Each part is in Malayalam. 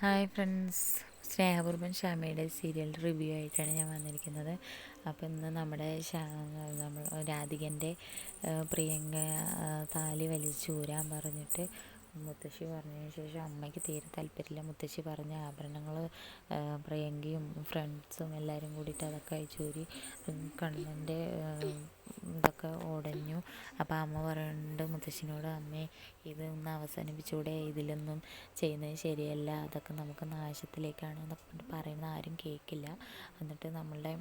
Hi friends. സ്നേഹപൂർവം ഷാമയുടെ സീരിയൽ റിവ്യൂ ആയിട്ടാണ് ഞാൻ വന്നിരിക്കുന്നത്. അപ്പോൾ ഇന്ന് നമ്മുടെ നമ്മൾ രാധികന്റെ പ്രിയങ്ക താലി വലിച്ചൂരാൻ പറഞ്ഞിട്ട് മുത്തശ്ശി പറഞ്ഞതിന് ശേഷം അമ്മയ്ക്ക് തീരെ താല്പര്യമില്ല. മുത്തശ്ശി പറഞ്ഞ ആഭരണങ്ങൾ പ്രിയങ്കയും ഫ്രണ്ട്സും എല്ലാവരും കൂടിയിട്ട് അതൊക്കെ അഴിച്ചൂരി കണ്ണന്റെ ഇതൊക്കെ ഉടഞ്ഞു അപ്പം അമ്മ പറയുന്നുണ്ട് മുത്തശ്ശിനോട് അമ്മേ ഇത് ഒന്ന് അവസാനിപ്പിച്ചൂടെ? ഇതിലൊന്നും ചെയ്യുന്നത് ശരിയല്ല. അതൊക്കെ നമുക്ക് നാശത്തിലേക്കാണ് എന്നൊക്കെ പറയുന്ന ആരും കേൾക്കില്ല എന്നിട്ട് നമ്മളുടെ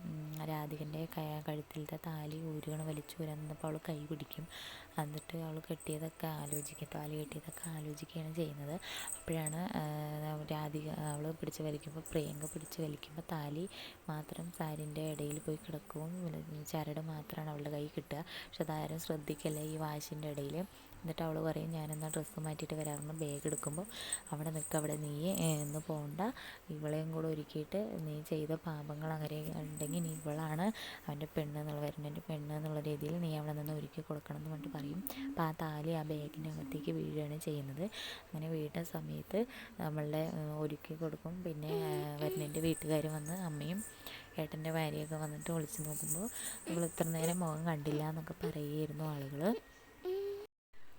രാധികന്റെ കഴുത്തിലത്തെ താലി ഊരുകണ വലിച്ചു നിന്നപ്പോൾ അവൾ കൈ പിടിക്കും. എന്നിട്ട് അവൾ കെട്ടിയതൊക്കെ ആലോചിക്കും താലി കെട്ടിയതൊക്കെ ആലോചിക്കുകയാണ് ചെയ്യുന്നത്. അപ്പോഴാണ് രാധിക അവൾ പിടിച്ച് വലിക്കുമ്പോൾ പ്രിയങ്ക പിടിച്ച് വലിക്കുമ്പോൾ താലി മാത്രം സാരിന്റെ ഇടയിൽ പോയി കിടക്കും. ചരട് മാത്രമാണ് അവളുടെ കൈ കിട്ടുക. പക്ഷെ അതാരും ശ്രദ്ധിക്കില്ല ഈ വാശിന്റെ ഇടയിൽ. എന്നിട്ട് അവൾ പറയും ഞാനെന്നാൽ ഡ്രസ്സ് മാറ്റിയിട്ട് വരാമെന്ന് ബാഗ് എടുക്കുമ്പോൾ അവിടെ നിൽക്ക് അവിടെ നീ എന്ന് പോകണ്ട ഇവളെയും കൂടെ ഒരുക്കിയിട്ട് നീ ചെയ്ത പാപങ്ങൾ അങ്ങനെ ഉണ്ടെങ്കിൽ നീ ഇവളാണ് അവന്റെ പെണ്ണ് എന്നുള്ള വരുന്നതിന്റെ പെണ്ണ് എന്നുള്ള രീതിയിൽ നീ അവിടെ നിന്ന് ഒരുക്കി കൊടുക്കണം എന്ന് പറഞ്ഞിട്ട് പറയും. അപ്പോൾ ആ താലി ആ ബാഗിന്റെ അകത്തേക്ക് വീഴുകയാണ് ചെയ്യുന്നത്. അങ്ങനെ വീഴുന്ന സമയത്ത് നമ്മളുടെ ഒരുക്കി കൊടുക്കും. പിന്നെ വരുന്നതിന്റെ വീട്ടുകാർ വന്ന് അമ്മയും ഏട്ടന്റെ ഭാര്യയൊക്കെ വന്നിട്ട് വിളിച്ച് നോക്കുമ്പോൾ ഇവൾ ഇത്ര നേരം മുഖം കണ്ടില്ല എന്നൊക്കെ പറയുമായിരുന്നു ആളുകൾ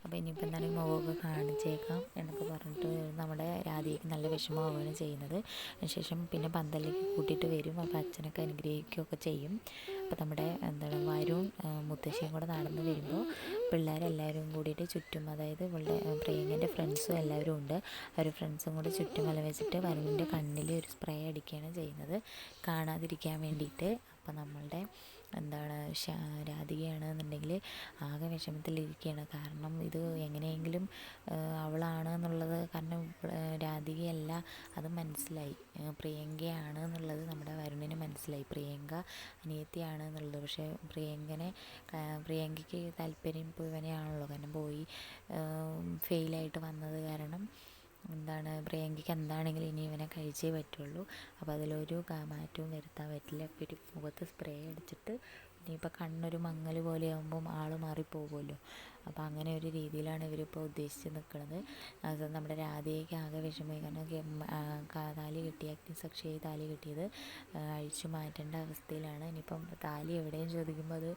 അപ്പോൾ ഇനിയിപ്പോൾ എന്തായാലും മുഖമൊക്കെ കാണിച്ചേക്കാം എന്നൊക്കെ പറഞ്ഞിട്ട് നമ്മുടെ രാധിക്ക് നല്ല വിഷമമാവുകയാണ് ചെയ്യുന്നത്. അതിനുശേഷം പിന്നെ പന്തലിലേക്ക് കൂട്ടിയിട്ട് വരും. അപ്പോൾ അച്ഛനൊക്കെ അനുഗ്രഹിക്കുകയൊക്കെ ചെയ്യും. അപ്പോൾ നമ്മുടെ എന്താണ് വരും മുത്തശ്ശിയും കൂടെ നടന്ന് വരുമ്പോൾ പിള്ളേരെല്ലാവരും കൂടിയിട്ട് ചുറ്റും അതായത് ഇവളുടെ പ്രേമിന്റെ ഫ്രണ്ട്സും എല്ലാവരും ഉണ്ട്. അവർ ഫ്രണ്ട്സും കൂടി ചുറ്റും വല വെച്ചിട്ട് വരുണിന്റെ കണ്ണിൽ ഒരു സ്പ്രേ അടിക്കുകയാണ് ചെയ്യുന്നത്. കാണാതിരിക്കാൻ വേണ്ടിയിട്ട്. അപ്പോൾ നമ്മളുടെ എന്താണ് രാധികയാണെന്നുണ്ടെങ്കിൽ ആകെ വിഷമത്തിലിരിക്കുകയാണ് കാരണം ഇത് എങ്ങനെയെങ്കിലും അവളാണ് എന്നുള്ളത് കാരണം രാധികയല്ല അത് മനസ്സിലായി. പ്രിയങ്കയാണ് എന്നുള്ളത് നമ്മുടെ വരുണിന് മനസ്സിലായി. പ്രിയങ്ക അനിയത്തിയാണ് എന്നുള്ളത്. പക്ഷേ പ്രിയങ്കനെ പ്രിയങ്കയ്ക്ക് താല്പര്യം ഇവനെയാണല്ലോ. കാരണം പോയി ഫെയിലായിട്ട് വന്നത് കാരണം എന്താണ് പ്രിയങ്കയ്ക്ക് എന്താണെങ്കിലും ഇനി ഇവനെ കഴിച്ചേ പറ്റുള്ളൂ. അപ്പോൾ അതിലൊരു മാറ്റവും വരുത്താൻ പറ്റില്ല. ഒരു മുഖത്ത് സ്പ്രേ അടിച്ചിട്ട് ഇനിയിപ്പോൾ കണ്ണൊരു മങ്ങൽ പോലെ ആകുമ്പം ആൾ മാറിപ്പോകുമല്ലോ. അപ്പോൾ അങ്ങനെ ഒരു രീതിയിലാണ് ഇവരിപ്പോൾ ഉദ്ദേശിച്ച് നിൽക്കുന്നത് അത് നമ്മുടെ രാധയ്ക്ക് ആകെ വിഷമമായി. കാരണം താലി കിട്ടിയ അഗ്നിസക്ഷി താലി കിട്ടിയത് അഴിച്ചു മാറ്റേണ്ട അവസ്ഥയിലാണ്. ഇനിയിപ്പം താലി എവിടെയും ചോദിക്കുമ്പോൾ അത്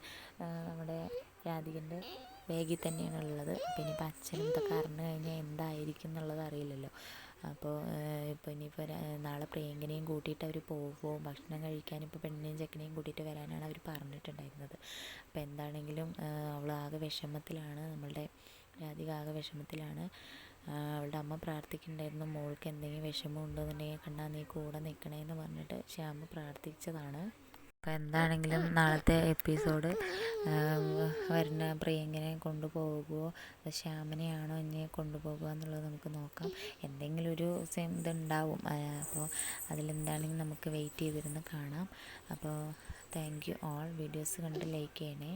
നമ്മുടെ രാധികന്റെ ബാഗിൽ തന്നെയാണ് ഉള്ളത് പിന്നെ ഇനിയിപ്പോൾ അച്ഛനും ഇതൊക്കെ അറിഞ്ഞു കഴിഞ്ഞാൽ എന്തായിരിക്കും എന്നുള്ളത് അറിയില്ലല്ലോ. അപ്പോൾ ഇപ്പോൾ ഇനിയിപ്പോൾ നാളെ പ്രിയങ്കനെയും കൂട്ടിയിട്ട് അവർ പോകുമോ ഭക്ഷണം കഴിക്കാൻ ഇപ്പോൾ പെണ്ണിനെയും ചെക്കനെയും കൂട്ടിയിട്ട് വരാനാണ് അവർ പറഞ്ഞിട്ടുണ്ടായിരുന്നത്. അപ്പോൾ എന്താണെങ്കിലും അവൾ ആകെ വിഷമത്തിലാണ്. നമ്മളുടെ രാധിക ആകെ വിഷമത്തിലാണ്. അവളുടെ അമ്മ പ്രാർത്ഥിക്കുന്നുണ്ടായിരുന്നു മോൾക്ക് എന്തെങ്കിലും വിഷമം ഉണ്ടോ എന്നുണ്ടെങ്കിൽ കണ്ടാൽ നീ കൂടെ നിൽക്കണേന്ന് പറഞ്ഞിട്ട് ശ്യാമ പ്രാർത്ഥിച്ചതാണ്. അപ്പോൾ എന്താണെങ്കിലും നാളത്തെ എപ്പിസോഡ് വരുന്ന പ്രിയങ്കനെ കൊണ്ടുപോകുമോ ശ്യാമനെയാണോ ഇനി കൊണ്ടുപോകുക എന്നുള്ളത് നമുക്ക് നോക്കാം. എന്തെങ്കിലും ഒരു ഇതുണ്ടാവും. അപ്പോൾ അതിലെന്താണെങ്കിലും നമുക്ക് വെയിറ്റ് ചെയ്തിരുന്ന് കാണാം. അപ്പോൾ താങ്ക് യു ഓൾ. വീഡിയോസ് കണ്ട് ലൈക്ക് ചെയ്യണേ.